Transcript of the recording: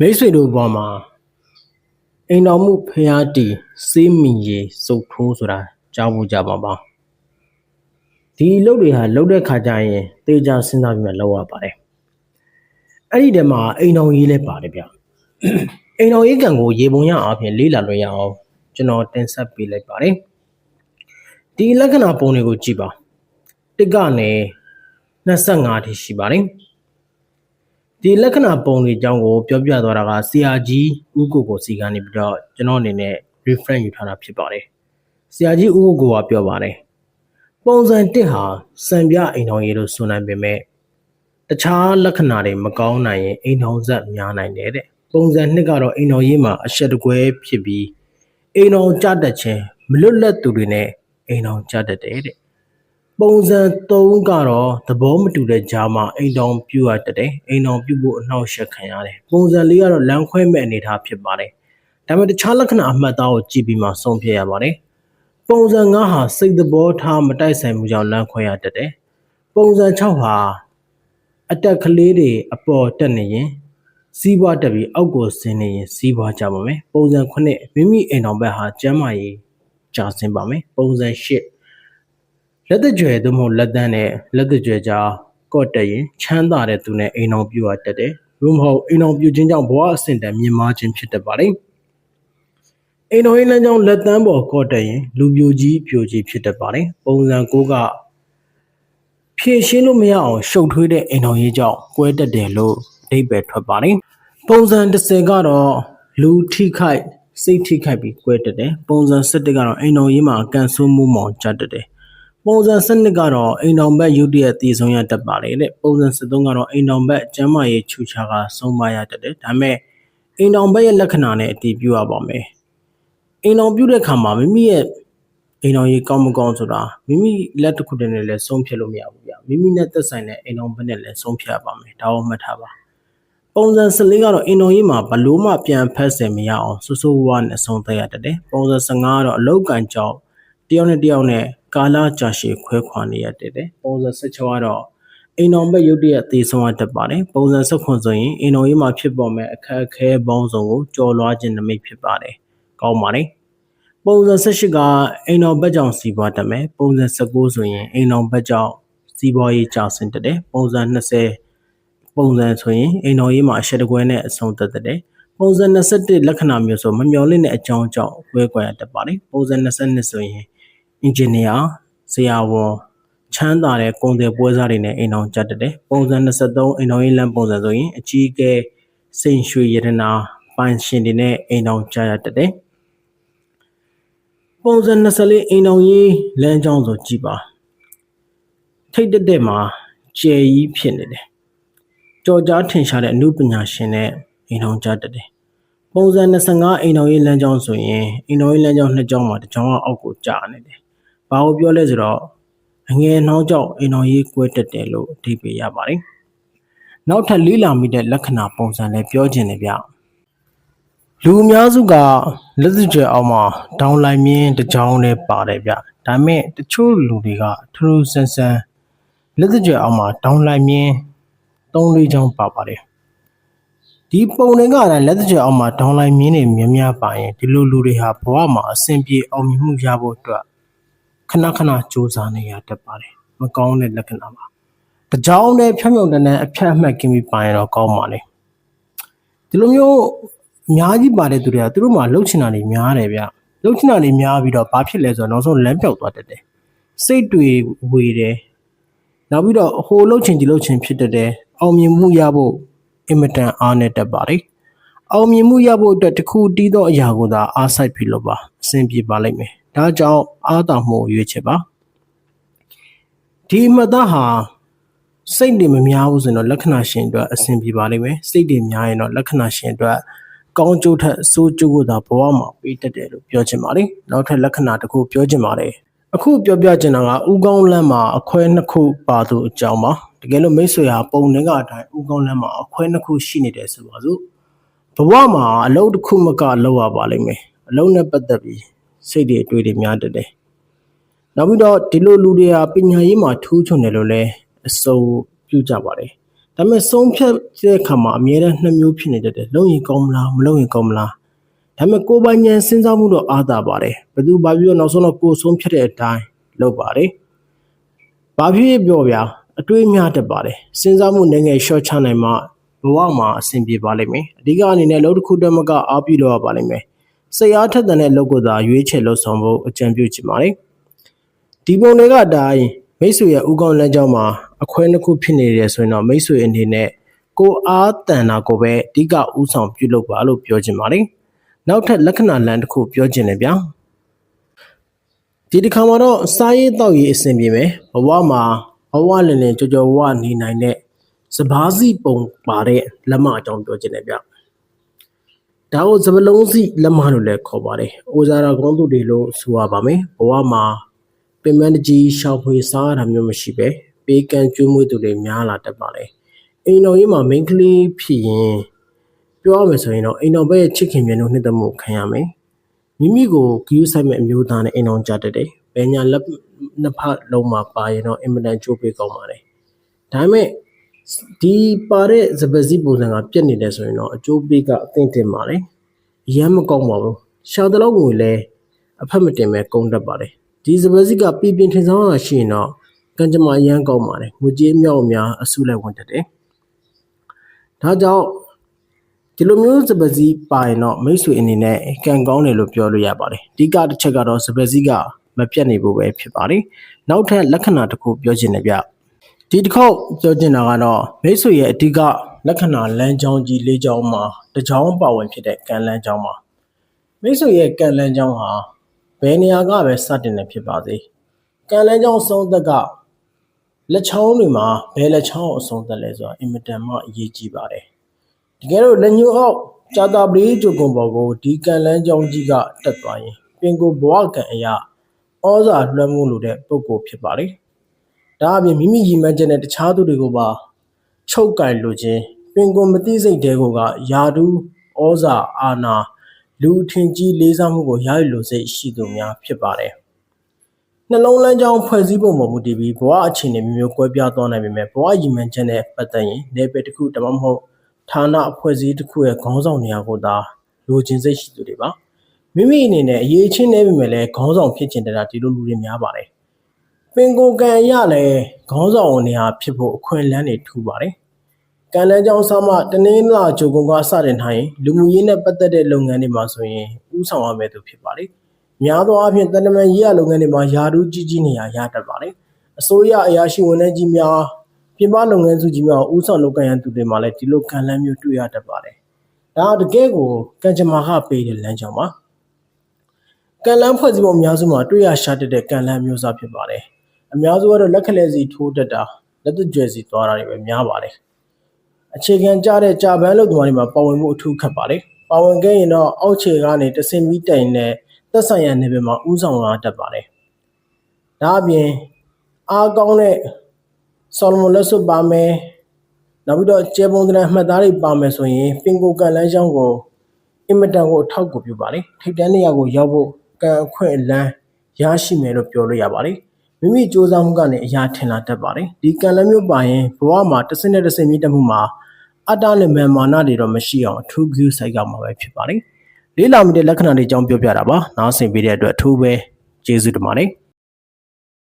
မိတ်ဆွေတို့ဘဝမှာအိမ်တော်မှုဖျားတီစေးမီရေစုပ်ထိုးဆိုတာကြားဖို့ကြပါပါဒီအလုပ်တွေဟာလုပ်တဲ့ခါကျရင်တေချာစဉ်းစားပြီးမှလုပ်ရပါတယ်အဲ့ဒီတည်းမှာအိမ်တော်ရေးလည်းပါတယ်ဗျအိမ်တော်ရေးကံကိုရေပုံရအောင်ဖြင့်လေးလာလို့ရအောင်ကျွန်တော်တင်ဆက်ပေးလိုက်ပါတယ်ဒီလက္ခဏာပုံတွေကိုကြည့်ပါတစ်ကနေ25ထိရှိပါတယ် ဒီလက္ခဏာပုံတွေအကြောင်းကိုပြောပြသွားတာကဆရာကြီးဦးကိုကိုစီကနေပြီးတော့ကျွန်တော်အနေနဲ့ reference ယူထားတာဖြစ်ပါတယ်ဆရာကြီးဦးကိုကိုကပြောပါတယ်ပုံစံ1ဟာစံပြအိမ်တော်ရေးလို့ဆိုနိုင်ပေမဲ့တခြားလက္ခဏာတွေမကောင်းနိုင်ရင်အိမ်တော်ဆက်များနိုင်တယ်တဲ့ပုံစံ2ကတော့အိမ်တော်ရေးမှာအရှက်တကွဲဖြစ်ပြီးအိမ်တော်ကြတတ်ခြင်းမလွတ်လပ်သူတွေနဲ့အိမ်တော်ကြတတ်တယ်တဲ့ ပုံစံ3ကတော့သဘောမတူတဲ့ကြားမှာအိမ်တော်ပြုတ်ရတတ်တယ်အိမ်တော်ပြုတ်ဖို့အနှောက်အယှက်ခံရတယ်ပုံစံ4ကတော့လမ်းခွဲမဲ့အနေအထားဖြစ်ပါတယ်ဒါပေမဲ့တခြားလက္ခဏာအမှတ်အသားကိုကြည့်ပြီးမှဆုံးဖြတ်ရပါတယ်ပုံစံ5ဟာစိတ်သဘောထားမတိုက်ဆိုင်မှုကြောင့်လမ်းခွဲရတတ်တယ်ပုံစံ6ဟာအတက်ကလေးတွေအပေါ်တက်နေရင်စီးပွားတက်ပြီးအောက်ကိုဆင်းနေရင်စီးပွားကြပါမယ်ပုံစံ9မိမိအိမ်တော်ဘက်ဟာကျမ်းမာရေးကြာဆင်းပါမယ်ပုံစံ10 လက်သက်ကြွယ်သို့မဟုတ်လက်တန်းနဲ့လက်သက်ကြွယ်ကြားကော့တက်ရင်ချမ်းသာတဲ့သူနဲ့အိမ်တော်ပြူရတတ်တယ်။ဘုမဟုတ်အိမ်တော်ပြူခြင်းကြောင့်ဘဝအဆင့်တန်းမြင့်မားခြင်းဖြစ်တတ်ပါတယ်။အိမ်တော်ရေးလမ်းကြောင်းလက်တန်းပေါ်ကော့တက်ရင်လူပြိုကြီးပြိုကြီးဖြစ်တတ်ပါတယ်။ပုံစံ6ကဖြည့်ရှင်းလို့မရအောင်ရှုပ်ထွေးတဲ့အိမ်တော်ရေးကြောင့်ကွဲတက်တယ်လို့အဓိပ္ပာယ်ထွက်ပါတယ်။ပုံစံ10ကတော့လူထိခိုက်စိတ်ထိခိုက်ပြီးကွဲတက်တယ်။ပုံစံ17ကတော့အိမ်တော်ရေးမှာကန်ဆိုးမှုမောင်ကြတတ်တယ်။ ပုံစံ12ကတော့အိမ်တော်ဘက်ရုတ်တရက်တည်ဆုံးရတတ်ပါတယ်တဲ့ပုံစံ13ကတော့အိမ်တော်ဘက်ကျမ်းမာရေးချူချာကဆုံးမရတတ်တယ်ဒါပေမဲ့အိမ်တော်ဘက်ရဲ့လက္ခဏာနဲ့အတည်ပြုရပါမယ်အိမ်တော်ပြုတဲ့ခါမှာမိမိရဲ့အိမ်တော်ရေးကောင်းမကောင်းဆိုတာမိမိလက်တစ်ခုတည်းနဲ့လည်းဆုံးဖြတ်လို့မရဘူးဗျမိမိနဲ့သက်ဆိုင်တဲ့အိမ်တော်ဘက်နဲ့လည်းဆုံးဖြတ်ရပါမယ်ဒါကိုမှတ်ထားပါပုံစံ14ကတော့အင်တော်ကြီးမှာဘလို့မှပြန်ဖက်ဆင်မရအောင်ဆူဆူဝါနဲ့ဆုံးသက်ရတတ်တယ်ပုံစံ15ကတော့အလောက်ကန်ကြောင့်တယောက်နဲ့တယောက်နဲ့ ကာလကြာရှည်ခွဲခွာနေရတတ်တယ်ပုံစံ16ကတော့အိမ်တော်ဘက်ရုတ်တရက်သေဆုံးရတတ်ပါတယ်ပုံစံ16ဆိုရင်အိမ်တော်ကြီးမှာဖြစ်ပေါ်မဲ့အခက်အခဲပေါင်းစုံကိုကြော်လွှားခြင်းနမိတ်ဖြစ်ပါတယ်ကောင်းပါတယ်ပုံစံ18ကအိမ်တော်ဘက်ကြောင့်စီးပွားတတ်မယ်ပုံစံ19ဆိုရင်အိမ်တော်ဘက်ကြောင့်စီးပွားရေးကျဆင်းတတ်တယ်ပုံစံ20ပုံစံဆိုရင်အိမ်တော်ရေးမှာအရှက်တကွဲနဲ့အဆုံးသက်တဲ့ပုံစံ21လက္ခဏာမျိုးဆိုမမျော်လင့်တဲ့အကြောင်းကြောင့်ဝဲကွာရတတ်ပါတယ်ပုံစံ22ဆိုရင် အင်ဂျင်နီယာဆရာဝန်ချမ်းသာတဲ့ကုန်တယ်ပွဲစားတွေနဲ့အိမ်တော်ကြတတ်တယ်ပုံစံ23အိမ်တော်ရေးလမ်းပုံစံဆိုရင်အကြီးအကဲစိန်ရွှေရတနာပိုင်ရှင်တွေနဲ့အိမ်တော်ကြရတတ်တယ်ပုံစံ24အိမ်တော်ရေးလမ်းကြောင်းဆိုကြည့်ပါထိတ်တက်တဲ့မှာကျယ်ကြီးဖြစ်နေတယ်ကြော်ကြားထင်ရှားတဲ့အမှုပညာရှင်နဲ့အိမ်တော်ကြတတ်တယ်ပုံစံ25အိမ်တော်ရေးလမ်းကြောင်းဆိုရင်အိမ်တော်ရေးလမ်းကြောင်းနှစ်ကြောင်းမှာတစ်ကြောင်းကအောက်ကိုကျနေတယ်။ ဘာကိုပြောလဲဆိုတော့အငယ်နှောင်းကြောင့်အိမ်တော်ရေးကွဲတက်တယ်လို့အဓိပ္ပာယ်ရပါတယ်။နောက်ထပ်လေးလာမိတဲ့လက္ခဏာပုံစံလည်းပြောခြင်းတယ်ဗျ။လူအများစုကလက်စကြွအောင်မှာဒေါင်းလိုက်မြင်းတစ်ကြောင်းနဲ့ပါတယ်ဗျ။ဒါပေမဲ့တချို့လူတွေကထူးထူးဆန်းဆန်းလက်စကြွအောင်မှာဒေါင်းလိုက်မြင်းသုံးလေးချောင်းပါပါတယ်ဒီပုံတွေကလည်းလက်သကြအောင်မှာဒေါင်းလိုင်းမြင်းတွေများများပါရင်ဒီလိုလူတွေဟာဘဝမှာအဆင်ပြေအောင်မြင်မှုရဖို့အတွက် ခဏခဏစူးစမ်းနေရတတ်ပါတယ်မကောင်းတဲ့လက္ခဏာပါတကြောင်နဲ့ဖြောင်းဖြောင်းတန်းတန်းအဖြတ်အမှတ်ကင်းပြီးပါရင်တော့ကောင်းပါလေဒီလိုမျိုးအများကြီးပါတဲ့သူတွေကသူတို့မှလှုပ်ချင်တာတွေများတယ်ဗျလှုပ်ချင်တာတွေများပြီးတော့ဘာဖြစ်လဲဆိုတော့နောက်ဆုံးလမ်းပြောက်သွားတတ်တယ်စိတ်တွေဝေတယ်နောက်ပြီးတော့ဟိုလှုပ်ချင်ဒီလှုပ်ချင်ဖြစ်တတ်တယ်အောင်မြင်မှုရဖို့အင်မတန်အားနဲ့တက်ပါတယ်။အောင်မြင်မှုရဖို့အတွက်တခုတီးသောအရာကိုသာအားစိုက်ပြီးလို့ပါအဆင်ပြေပါလိမ့်မယ်။ ဒါကြောင့်အားတောင်မှုရွေးချယ်ပါ။ဒီမှတ်သားဟာစိတ်တွေမများဘူးဆိုရင်တော့လက္ခဏာရှင်အတွက်အဆင်ပြေပါလိမ့်မယ်။စိတ်တွေများရင်တော့လက္ခဏာရှင်အတွက်ကောင်းကျိုးထက်ဆိုးကျိုးကိုသာဘဝမှာပေးတတ်တယ်လို့ပြောချင်ပါတယ်။နောက်ထပ်လက္ခဏာတစ်ခုပြောချင်ပါတယ်။အခုပြောပြချင်တာကဥကောင်းလမ်းမှာအခွဲနှစ်ခုပါသူအကြောင်းပါတကယ်လို့မိတ်ဆွေဟာပုံနှင်းကအတိုင်းဥကောင်းလမ်းမှာအခွဲနှစ်ခုရှိနေတယ်ဆိုပါစို့ဘဝမှာအလုပ်တစ်ခုမကလောက်ရပါလိမ့်မယ်အလုပ်နဲ့ပတ်သက်ပြီး စိတ်တွေအတွေ့တွေများတတ်တယ်နောက်ပြီးတော့ဒီလိုလူတွေဟာပညာရေးမှာထူးချွန်တယ်လို့လည်းအစုံပြုကြပါတယ်ဒါပေမဲ့ဆုံးဖြတ်တဲ့အခါမှာအမြဲတမ်းနှစ်မျိုးဖြစ်နေတတ်တယ်လုံရင်ကောင်းမလားမလုံရင်ကောင်းမလားဒါပေမဲ့ကိုယ်ပိုင်ဉာဏ်စဉ်းစားမှုတော့အားသာပါတယ်ဘယ်သူဘာပြောနောက်ဆုံးတော့ကိုယ်ဆုံးဖြတ်တဲ့အတိုင်းလုပ်ပါတယ်ဘာဖြစ်ဖြစ်ပြောဗျာအတွေးများတတ်ပါတယ်စဉ်းစားမှုနဲ့ငယ် short ချနိုင်မှဘဝမှာအဆင်ပြေပါလိမ့်မယ်အဓိကအနေနဲ့လုံးတစ်ခုတည်းမကအားပြုလို့ရပါလိမ့်မယ် စိတ်အားထက်တဲ့လောက်ကိုသာရွေးချယ်လို့ဆောင်ဖို့အကြံပြုချင်ပါတယ်ဒီပုံတွေကအတိုင်းမိတ်ဆွေရဲ့ဥကောင်းလမ်းကြောင်းမှာအခွဲတစ်ခုဖြစ်နေတယ်ဆိုရင်တော့မိတ်ဆွေအနေနဲ့ကိုအားတန်တာကိုပဲအဓိကဥဆောင်ပြုလုပ်ပါလို့ပြောချင်ပါတယ်နောက်ထပ်လက္ခဏာလမ်းတစ်ခုပြောချင်တယ်ဗျာဒီတစ်ခါမှာတော့စားရေးတောက်ရေးအဆင်ပြေမယ်ဘဝမှာဘဝလည်လည်ကြောကြောဝနေနိုင်တဲ့စဘာစီပုံပါတဲ့လက်မအကြောင်းပြောချင်တယ်ဗျ ဒါကိုစပလုံးစီလက်မလို့လည်းခေါ်ပါတယ်။အိုဇာရာကောင်းသူတွေလို့ဆိုရပါမယ်။ဘဝမှာပင်မတကြီးရှောက်ဖွေစားရတာမျိုးမရှိပဲပေးကမ်းကျွေးမွေးသူတွေများလာတတ်ပါလေ။အိမ်တော်ကြီးမှာမိန်းကလေးဖြစ်ရင်ပြောရမယ်ဆိုရင်တော့အိမ်တော်ဘက်ရဲ့ချစ်ခင်မြတ်လို့နှစ်သက်မှုခံရမယ်။မိမိကိုဂရုစိုက်မဲ့အမျိုးသားနဲ့အိမ်တော်ကြတတ်တယ်။ဘယ်ညာလက်နှစ်ဖက်လုံးမှာပါရင်တော့အင်မတန်ကြိုးပေးကောင်းပါလေ။ဒါပေမဲ့ ဒီပါတဲ့စပစီပုံစံကပြက်နေတယ်ဆိုရင်တော့အကျိုးပေးကအသင့်တင်ပါလေ။ရမ်းမကောင်းပါဘူး။ရှာတဲ့လောက်ငွေလဲအဖက်မတင်ပဲကုန်တတ်ပါလေ။ဒီစပစီကပြည်ပြင်းထင်ဆောင်တာရှိရင်တော့ကံကြမ္မာရမ်းကောင်းပါလေ။ငွေကြေးမြောက်အများအဆုလိုက်ဝင်တတ်တယ်။ဒါကြောင့်ဒီလိုမျိုးစပစီပါရင်တော့မိတ်ဆွေအနေနဲ့ကံကောင်းတယ်လို့ပြောလို့ရပါတယ်။အဓိကတစ်ချက်ကတော့စပစီကမပြတ်နေဖို့ပဲဖြစ်ပါတယ်။နောက်ထပ်လက္ခဏာတစ်ခုပြောချင်တယ်ဗျ။ ဒီတစ်ခေါက်ပြောချင်တာကတော့မိတ်ဆွေရဲ့အဓိကလက္ခဏာလမ်းကြောင်းကြီး၄ကြောင်းမှာတစ်ကြောင်းပါဝင်ဖြစ်တဲ့ကံလမ်းကြောင်းမှာမိတ်ဆွေရဲ့ကံလမ်းကြောင်းဟာဘယ်နေရာကပဲစတင်နေဖြစ်ပါစေ။ကံလမ်းကြောင်းအဆုံးသက်ကလက်ချောင်းတွေမှာဘယ်လက်ချောင်းကိုအဆုံးသက်လဲဆိုတာအင်မတန်မှအရေးကြီးပါတယ်။တကယ်လို့လက်ညှိုးအောက်ကြာတာပလေးဂျိုကွန်ဘော်ကိုဒီကံလန်းကြောင်းကြီးကတက်သွားရင်ပင်ကိုဘဝကံအရာဩဇာလွှမ်းမိုးလိုတဲ့ပုံကိုဖြစ်ပါလေ။ ဒါအပြင်မိမိရည်မှန်းချက်နဲ့တခြားသူတွေကိုပါချုပ်ကင်လိုခြင်းပင်ကိုမသိစိတ်တဲကိုကယာဒူးဩဇာအာနာလူထင်ကြီးလေးစားမှုကိုရယူလိုစိတ်ရှိသူများဖြစ်ပါတယ်။နှလုံးလမ်းကြောင်းဖွဲ့စည်းပုံပေါ်မူတည်ပြီးဘဝအခြေအနေမျိုးမျိုးကွဲပြားသွားနိုင်ပေမဲ့ဘဝရည်မှန်းချက်နဲ့ပတ်သက်ရင်နေပယ်တစ်ခုတမမဟုတ်ဌာနအဖွဲ့အစည်းတစ်ခုရဲ့ခေါင်းဆောင်နေရာကိုသာလိုချင်စိတ်ရှိသူတွေပါမိမိအနေနဲ့အရေးချင်းနေပြီမဲ့လည်းခေါင်းဆောင်ဖြစ်ချင်တဲ့တာဒီလိုလူတွေများပါတယ် ပင်ကိုကံရလည်းခေါင်းဆောင်နေရာဖြစ်ဖို့အခွင့်အလမ်းတွေထူပါတယ်ကံလန်းကြောင်းဆောင်မှတနင်္လာဂျိုကွန်ကစတင်ထားရင်လူမှုရေးနဲ့ပတ်သက်တဲ့လုပ်ငန်းတွေမှာဆိုရင်ဥဆောင်ရမယ်သူဖြစ်ပါလေများသောအားဖြင့်တန်တမန်ရေးရလုပ်ငန်းတွေမှာယာဒူးကြီးကြီးနေရာရတတ်ပါလေအစိုးရအရာရှိဝန်ထမ်းကြီးများပြင်ပလုပ်ငန်းစုကြီးများကိုဥဆောင်လုပ်ကိုင်ရန်သူတွေမှာလည်းဒီလိုကံလန်းမျိုးတွေ့ရတတ်ပါတယ်။ဒါတကယ်ကိုကံကြမ္မာကပေးတဲ့လမ်းကြောင်းပါ။ကံလန်းဖွဲ့စည်းပုံအများစုမှာတွေ့ရရှာတတ်တဲ့ကံလန်းမျိုးစားဖြစ်ပါတယ်။ အများစုကတော့လက်ခလဲစီထိုးတတ်တာလက်သွကျွဲစီသွားတာတွေပဲများပါတယ်။အခြေခံကြတဲ့ကြာပန်းလုပ်သမားတွေမှာပါဝင်မှုအထူးခက်ပါတယ်။ပါဝင်ခဲ့ရင်တော့အောက်ခြေကနေတဆင်မီတိုင်နဲ့သက်ဆိုင်ရာနယ်ပယ်မှာဥဆောင်လာတတ်ပါတယ်။ဒါအပြင်အားကောင်းတဲ့ဆော်လမွန်လက်စွပ်ပါမယ်နောက်ပြီးတော့ကျဲပုံသဏ္ဍာန်မှတ်သားတွေပါမယ်ဆိုရင်ပင်ကိုကန်လန်းချောင်းကိုအင်မတန်ကိုအထောက်ကူပြုပါလေထိပ်တန်းနေရာကိုရောက်ဖို့ကံအခွင့်အလန်းရရှိမယ်လို့ပြောလို့ရပါလေ မိမိစ조사မှုကနေအရာထင်လာတတ်ပါတယ်ဒီကံလန်းမျိုးပါရင်ဘဝမှာတစ်စင်းနဲ့တစ်စင်းမြင့်တက်မှုမှာအတ္တနဲ့မာမာနတွေတော့မရှိအောင်အထူးဂရုစိုက်ကမှာပဲဖြစ်ပါတယ်လေးလာမိတဲ့လက္ခဏာတွေအကြောင်းပြောပြတာပါနားဆင်ပေးတဲ့အတွက်အထူးပဲကျေးဇူးတင်ပါတယ်